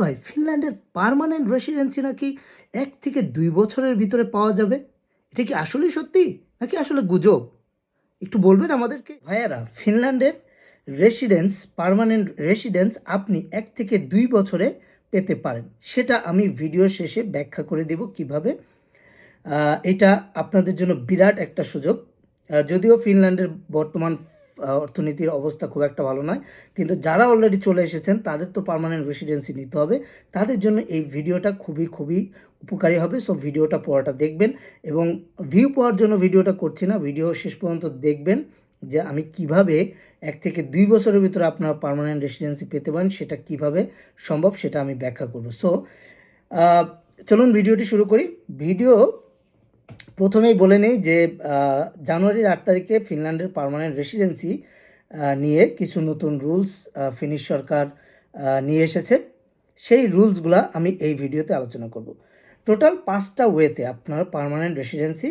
ভাই, ফিনল্যান্ডের permanent residency নাকি এক থেকে দুই বছরের ভিতরে পাওয়া যাবে? এটা কি আসলেই সত্যি নাকি আসলে গুজব? একটু বলবেন আমাদেরকে? ভাইয়ারা, ফিনল্যান্ডের রেসিডেন্স, পারমানেন্ট রেসিডেন্স আপনি এক থেকে দুই বছরে পেতে পারেন। সেটা আমি ভিডিও শেষে ব্যাখ্যা করে দেব কীভাবে। এটা আপনাদের জন্য বিরাট একটা সুযোগ। যদিও ফিনল্যান্ডের বর্তমান অর্থনীতির অবস্থা খুব একটা ভালো নয়। কিন্তু যারা অলরেডি চলে এসেছেন, তাদের তো পার্মানেন্ট রেসিডেন্সি নিতে হবে। তাদের জন্য এই ভিডিওটা খুবই খুবই উপকারী হবে। সো ভিডিওটা পড়াটা দেখবেন এবং ভিউ পাওয়ার জন্য ভিডিওটা করছি না। ভিডিও শেষ পর্যন্ত দেখবেন যে আমি কীভাবে এক থেকে দুই বছরের ভিতরে আপনারা পার্মানেন্ট রেসিডেন্সি পেতে পারেন, সেটা কীভাবে সম্ভব সেটা আমি ব্যাখ্যা করব। সো চলুন ভিডিওটি শুরু করি। ভিডিও প্রথমেই বলে নেই যে জানুয়ারির আট তারিখে ফিনল্যান্ডের পার্মানেন্ট রেসিডেন্সি নিয়ে কিছু নতুন রুলস ফিনিশ সরকার নিয়ে এসেছে। সেই রুলসগুলো আমি এই ভিডিওতে আলোচনা করব। টোটাল পাঁচটা ওয়েতে আপনারা পার্মানেন্ট রেসিডেন্সি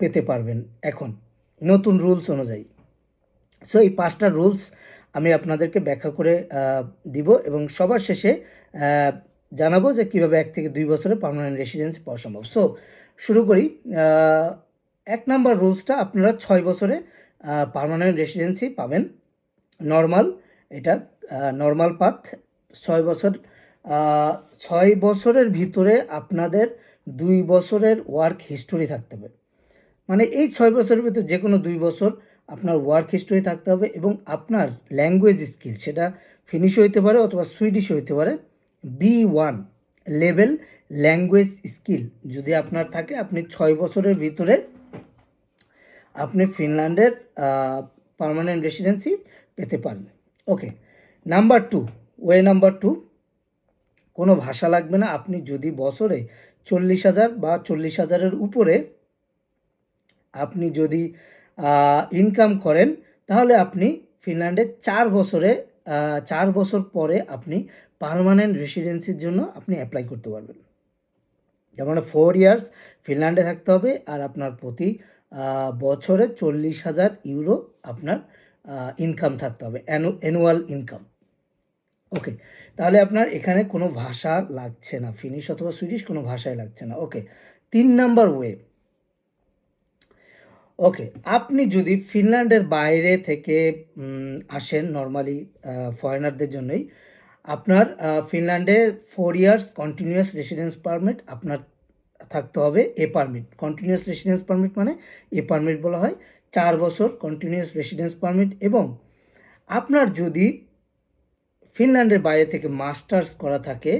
পেতে পারবেন এখন, নতুন রুলস অনুযায়ী। সো এই পাঁচটা রুলস আমি আপনাদেরকে ব্যাখ্যা করে দিব এবং সবার শেষে জানাব যে কীভাবে এক থেকে দুই বছরে পার্মানেন্ট রেসিডেন্সি পাওয়া সম্ভব। সো শুরু করি। এক নাম্বার রুলসটা আপনারা ছয় বছরে পার্মানেন্ট রেসিডেন্সি পাবেন। নর্মাল এটা নর্মাল পাথ ছয় বছর ছয় বছরের ভিতরে আপনাদের দুই বছরের ওয়ার্ক হিস্টোরি থাকতে হবে। মানে এই ছয় বছরের ভিতরে যে কোনো দুই বছর আপনার ওয়ার্ক হিস্টোরি থাকতে হবে এবং আপনার ল্যাঙ্গুয়েজ স্কিল সেটা ফিনিশ হইতে পারে অথবা সুইডিশ হইতে পারে B one level language skill যদি আপনার থাকে, আপনি ছয় বছরের ভিতরে আপনি ফিনল্যান্ডের পার্মানেন্ট রেসিডেন্সি পেতে পারেন। Okay number two way number two কোনো ভাষা লাগবে না। আপনি যদি বছরে চল্লিশ হাজার বা চল্লিশ হাজারের উপরে আপনি যদি ইনকাম করেন, তাহলে আপনি ফিনল্যান্ডে চার বছরে চার বছর পরে আপনি পার্মানেন্ট রেসিডেন্সির জন্য আপনি অ্যাপ্লাই করতে পারবেন। যেমন ফোর ইয়ার্স ফিনল্যান্ডে থাকতে হবে আর আপনার প্রতি বছরে চল্লিশ হাজার ইউরো আপনার ইনকাম থাকতে হবে অ্যানুয়াল ইনকাম ওকে তাহলে আপনার এখানে কোনো ভাষা লাগছে না ফিনিশ অথবা সুইডিশ কোনো ভাষাই লাগছে না। ওকে তিন নাম্বার ওয়ে ওকে আপনি যদি ফিনল্যান্ডের বাইরে থেকে আসেন নর্মালি ফরেনারদের জন্যই আপনার ফিনল্যান্ডে four years continuous residence permit আপনার থাকতে হবে A permit continuous residence permit মানে এ পারমিট বলা হয়। চার বছর কন্টিনিউয়াস রেসিডেন্স পারমিট এবং আপনার যদি ফিনল্যান্ডের বাইরে থেকে মাস্টার্স করা থাকে,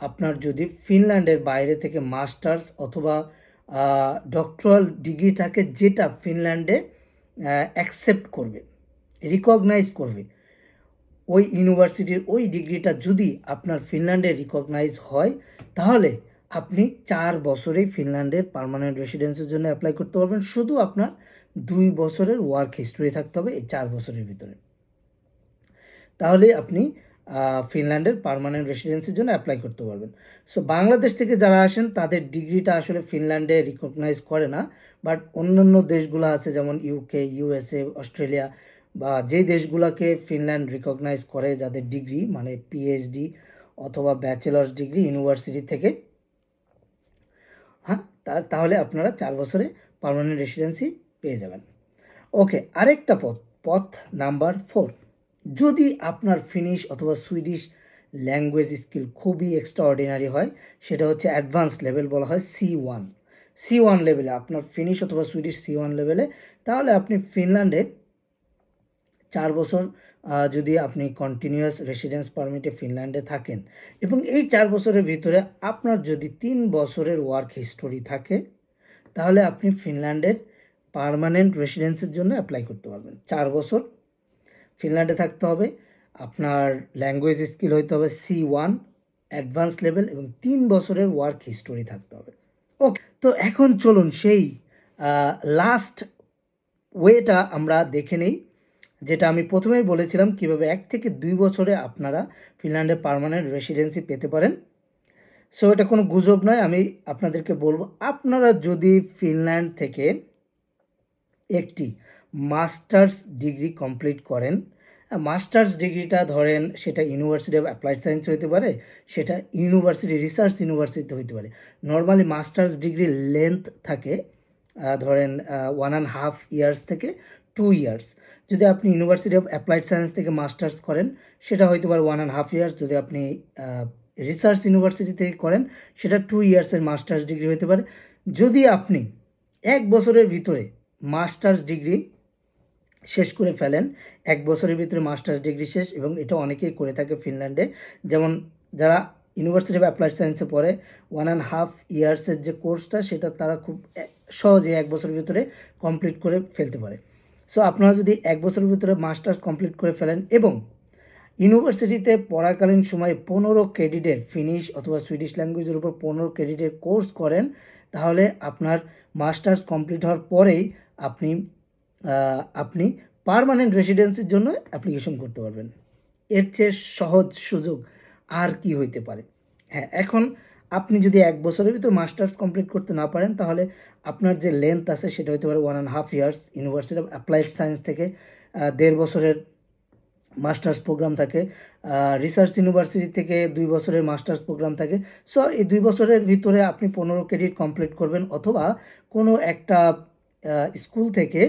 আপনার যদি ফিনল্যান্ডের বাইরে থেকে মাস্টার্স অথবা ডক্টরাল ডিগ্রি থাকে যেটা ফিনল্যান্ডে অ্যাকসেপ্ট করবে রিকগনাইজ করবে ওই ইউনিভার্সিটির ওই ডিগ্রিটা যদি আপনার ফিনল্যান্ডে রিকগনাইজ হয়, তাহলে আপনি চার বছরেই ফিনল্যান্ডের পার্মানেন্ট রেসিডেন্সের জন্য অ্যাপ্লাই করতে পারবেন। শুধু আপনার দুই বছরের ওয়ার্ক হিস্টোরি থাকতে হবে এই চার বছরের ভিতরে। তাহলে আপনি ফিনল্যান্ডের পার্মানেন্ট রেসিডেন্সির জন্য অ্যাপ্লাই করতে পারবেন। সো বাংলাদেশ থেকে যারা আসেন, তাদের ডিগ্রিটা আসলে ফিনল্যান্ডে রিকগনাইজ করে না। বাট অন্যান্য দেশগুলো আছে, যেমন ইউকে ইউএসএ অস্ট্রেলিয়া বা যেই দেশগুলোকে ফিনল্যান্ড রিকগনাইজ করে যাদের ডিগ্রি মানে পিএইচডি অথবা ব্যাচেলার্স ডিগ্রি ইউনিভার্সিটি থেকে হ্যাঁ তাহলে আপনারা চার বছরে পার্মানেন্ট রেসিডেন্সি পেয়ে যাবেন। ওকে আরেকটা পথ পথ নাম্বার ফোর যদি আপনার ফিনিশ অথবা সুইডিশ ল্যাঙ্গুয়েজ স্কিল খুবই এক্সট্রাঅর্ডিনারি হয়, সেটা হচ্ছে অ্যাডভান্স লেভেল বলা হয় সি ওয়ান সি ওয়ান লেভেলে আপনার ফিনিশ অথবা সুইডিশ সি ওয়ান লেভেলে তাহলে আপনি ফিনল্যান্ডে চার বছর যদি আপনি কন্টিনিউয়াস রেসিডেন্স পারমিটে ফিনল্যান্ডে থাকেন এবং এই চার বছরের ভিতরে আপনার যদি তিন বছরের ওয়ার্ক হিস্টোরি থাকে, তাহলে আপনি ফিনল্যান্ডের পার্মানেন্ট রেসিডেন্সের জন্য অ্যাপ্লাই করতে পারবেন। চার বছর, ফিনল্যান্ডে থাকতে হবে, আপনার ল্যাঙ্গুয়েজ স্কিল হইতে হবে সি ওয়ান অ্যাডভান্স লেভেল এবং তিন বছরের ওয়ার্ক হিস্টোরি থাকতে হবে। ওকে তো এখন চলুন সেই লাস্ট ওয়েটা আমরা দেখে নেই। যেটা আমি প্রথমেই বলেছিলাম কীভাবে এক থেকে দুই বছরে আপনারা ফিনল্যান্ডে পার্মানেন্ট রেসিডেন্সি পেতে পারেন। সো এটা কোনো গুজব নয়, আমি আপনাদেরকে বলব, আপনারা যদি ফিনল্যান্ড থেকে একটি মাস্টার্স ডিগ্রি কমপ্লিট করেন, মাস্টার্স ডিগ্রিটা ধরেন সেটা ইউনিভার্সিটি অফ অ্যাপ্লাইড সায়েন্স হতে পারে, সেটা ইউনিভার্সিটি রিসার্চ ইউনিভার্সিটি হতে পারে। নর্মালি মাস্টার্স ডিগ্রি লেন্থ থাকে ধরেন ওয়ান অ্যান্ড হাফ ইয়ার্স থেকে টু ইয়ার্স যদি আপনি ইউনিভার্সিটি অফ অ্যাপ্লাইড সায়েন্স থেকে মাস্টার্স করেন, সেটা হয়তো পারে ওয়ান অ্যান্ড হাফ ইয়ার্স যদি আপনি রিসার্চ ইউনিভার্সিটি থেকে করেন, সেটা টু ইয়ার্সের মাস্টার্স ডিগ্রি হতে পারে। যদি আপনি এক বছরের ভিতরে মাস্টার্স ডিগ্রি শেষ করে ফেলেন, এক বছরের ভিতরে মাস্টার্স ডিগ্রি শেষ, এবং এটা অনেকেই করে থাকে ফিনল্যান্ডে যেমন যারা ইউনিভার্সিটি অফ অ্যাপ্লাইড সায়েন্সে পড়ে ওয়ান অ্যান্ড হাফ ইয়ার্সের যে কোর্সটা সেটা তারা খুব সহজে এক বছরের ভিতরে কমপ্লিট করে ফেলতে পারে। সো আপনারা যদি এক বছরের ভিতরে মাস্টার্স কমপ্লিট করে ফেলেন এবং ইউনিভার্সিটিতে পড়াকালীন সময়ে পনেরো ক্রেডিটের ফিনিশ অথবা সুইডিশ ল্যাঙ্গুয়েজের উপর পনেরো ক্রেডিটের কোর্স করেন, তাহলে আপনার মাস্টার্স কমপ্লিট হওয়ার পরেই আপনি আপনি পারমানেন্ট রেসিডেন্সির জন্য অ্যাপ্লিকেশন করতে পারবেন। এর চেয়ে সহজ সুযোগ আর কি হইতে পারে? হ্যাঁ এখন আপনি যদি এক বছরের ভিতর মাস্টার্স কমপ্লিট করতে না পারেন, তাহলে আপনার যে লেন্থ আছে, সেটা হতে পারে one and half years university of applied science থেকে দেড় বছরের মাস্টার্স প্রোগ্রাম থাকে রিসার্চ ইউনিভার্সিটি থেকে দুই বছরের মাস্টার্স প্রোগ্রাম থাকে। সো এই দুই বছরের ভিতরে আপনি পনেরো ক্রেডিট কমপ্লিট করবেন, অথবা কোনো একটা স্কুল থেকে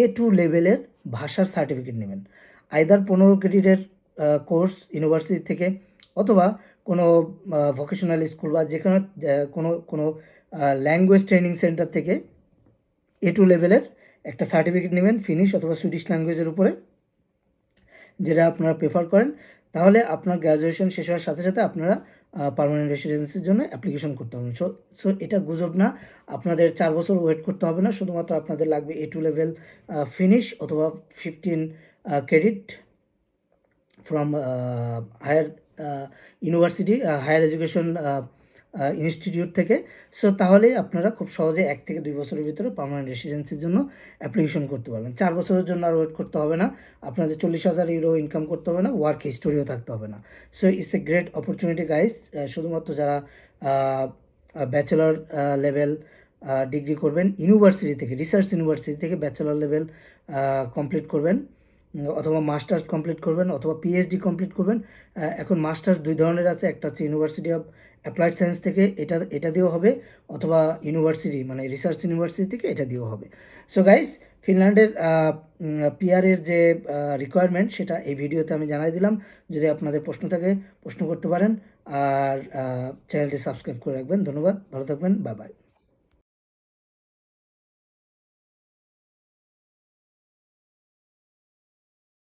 এ টু লেভেলের ভাষার সার্টিফিকেট নেবেন। আইদার পনেরো ক্রেডিটের কোর্স ইউনিভার্সিটি থেকে, অথবা কোনো ভোকেশনাল স্কুল বা যেখানে আহ, কোনো কোনো ল্যাঙ্গুয়েজ ট্রেনিং সেন্টার থেকে এ টু লেভেলের একটা সার্টিফিকেট নেবেন ফিনিশ অথবা সুইডিশ ল্যাঙ্গুয়েজের উপরে যেটা আপনারা প্রেফার করেন। তাহলে আপনার গ্র্যাজুয়েশন শেষ হওয়ার সাথে সাথে আপনারা পার্মানেন্ট রেসিডেন্সির জন্য অ্যাপ্লিকেশন করতে পারবেন। সো সো এটা গুজব না আপনাদের চার বছর ওয়েট করতে হবে না শুধুমাত্র আপনাদের লাগবে এ টু লেভেল ফিনিশ অথবা fifteen credit from higher university higher education institute থেকে। সো তাহলেই আপনারা খুব সহজে এক থেকে দুই বছরের ভিতরে পার্মানেন্ট রেসিডেন্সির জন্য অ্যাপ্লিকেশন করতে পারবেন। চার বছরের জন্য আর ওয়েট করতে হবে না। আপনাদের চল্লিশ হাজার ইউরো ইনকাম করতে হবে না ওয়ার্ক হিস্টোরিও থাকতে হবে না। So it's a great opportunity guys শুধুমাত্র যারা ব্যাচেলর লেভেল ডিগ্রি করবেন ইউনিভার্সিটি থেকে রিসার্চ ইউনিভার্সিটি থেকে ব্যাচেলর লেভেল কমপ্লিট করবেন। অথবা মাস্টার্স কমপ্লিট করবেন অথবা পিএইচডি কমপ্লিট করবেন। এখন মাস্টার্স দুই ধরনের আছে, একটা হচ্ছে ইউনিভার্সিটি অফ অ্যাপ্লাইড সায়েন্স থেকে এটা এটা দিয়েও হবে, অথবা ইউনিভার্সিটি মানে রিসার্চ ইউনিভার্সিটি থেকে এটা দিয়েও হবে। সো গাইস ফিনল্যান্ডের পিআরের যে রিকোয়ারমেন্ট সেটা এই ভিডিওতে আমি জানাই দিলাম। যদি আপনাদের প্রশ্ন থাকে, প্রশ্ন করতে পারেন। আর চ্যানেলটি সাবস্ক্রাইব করে রাখবেন। ধন্যবাদ, ভালো থাকবেন বাই বাই